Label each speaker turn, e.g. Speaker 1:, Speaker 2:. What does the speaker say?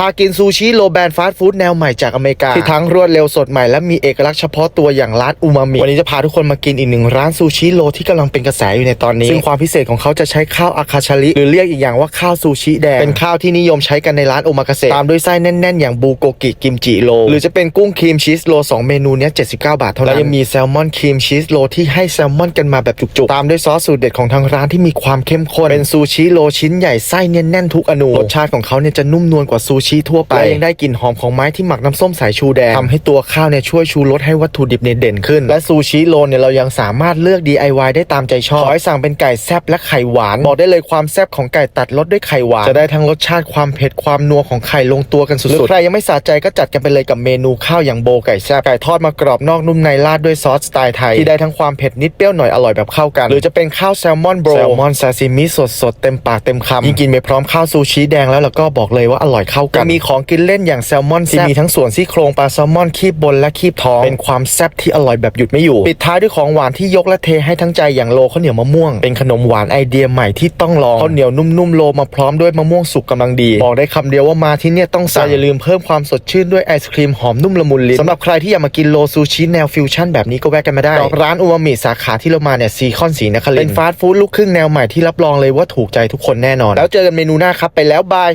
Speaker 1: พากินซูชิโลแบนฟาสต์ฟู้ดแนวใหม่จากอเมริกา ที่ทั้งรวดเร็วสดใหม่และมีเอกลักษณ์เฉพาะตัวอย่างร้านอูมามิ วันนี้จะพาทุกคนมากินอีกหนึ่งร้านซูชิโลที่กำลังเป็นกระแสอยู่ในตอนนี้ ซึ่งความพิเศษของเขาจะใช้ข้าวอาคาชาริหรือเรียกอีกอย่างว่าข้าวซูชิแดง เป็นข้าวที่นิยมใช้กันในร้านโอมากาเสะตามด้วยไส้แน่น ๆ อย่างบูโกกิกิมจิโล หรือจะเป็นกุ้งครีมชีสโลสองเมนูนี้79 บาทเท่านั้นและยังมีแซลมอนครีมชีสโลที่ให้แซลมอนกันมาแบบจุกๆตามด้วยซอสสูตรเด็ดของทางร้านที่มีความเข้มข้นเป็นซูชิโลชิ้นใหญ่ไส้เนี่ยแน่นทุกอนูรสชาติของเขาเนี่ยจะนุ่มนวลกว่าซูชทั่วไปและยังได้กลิ่นหอมของไม้ที่หมักน้ำส้มสายชูแดงทำให้ตัวข้าวเนี่ยช่วยชูรสให้วัตถุดิบเนี่ยเด่นขึ้น และซูชิโลเนี่ยเรายังสามารถเลือก DIY ได้ตามใจชอบขอให้สั่งเป็นไก่แซบและไข่หวานบอกได้เลยความแซบของไก่ตัดรสด้วยไข่หวาน จะได้ทั้งรสชาติความเผ็ดความนัวของไข่ลงตัวกันสุดๆหรือใครยังไม่สะใจก็จัดกันไปเลยกับเมนูข้าวอย่างโบไก่แซบไก่ทอดมากรอบนอกนุ่มในราดด้วยซอสสไตล์ไทยที่ได้ทั้งความเผ็ดนิดเปรี้ยวหน่อยอร่อยแบบเข้ากัน หรือจะเป็นข้าวแซลมอนโบรแซลมอนซาซิมิสดสดๆเต็มปากเต็มคำยิ่งกินไปพร้อมข้าวซูชิแดงแล้วแล้วก็บอกเลยว่าอร่อยเข้ากันมีของกินเล่นอย่างแซลมอนที่มีทั้งส่วนซี่โครงปลาแซลมอนคีบบนและคีบท้อง เป็นความแซ่บที่อร่อยแบบหยุดไม่อยู่ ปิดท้ายด้วยของหวานที่ยกและเทให้ทั้งใจอย่างโลข้าวเหนียวมะม่วง เป็นขนมหวานไอเดียใหม่ที่ต้องลองข้าวเหนียวนุ่มๆโลมาพร้อมด้วยมะม่วงสุกกำลังดี บอกได้คำเดียวว่ามาที่เนี่ยต้องสั่งอย่าลืมเพิ่มความสดชื่นด้วยไอศครีมหอมนุ่มละมุนลิ้นสำหรับใครที่อยากมากินโลซูชิแนวฟิวชั่นแบบนี้ก็แวะกันมาได้กับร้านอูมามิสาขาที่เรามาเนี่ยซีคอนสีนครินทร์เป็นฟาสต์ฟู้ดลูกครึ่งแนวใหม่ที่รับรองเลยว่าถูกใจทุกคนแน่นอน แล้วเจอกันเมนูหน้าครับไปแล้วบาย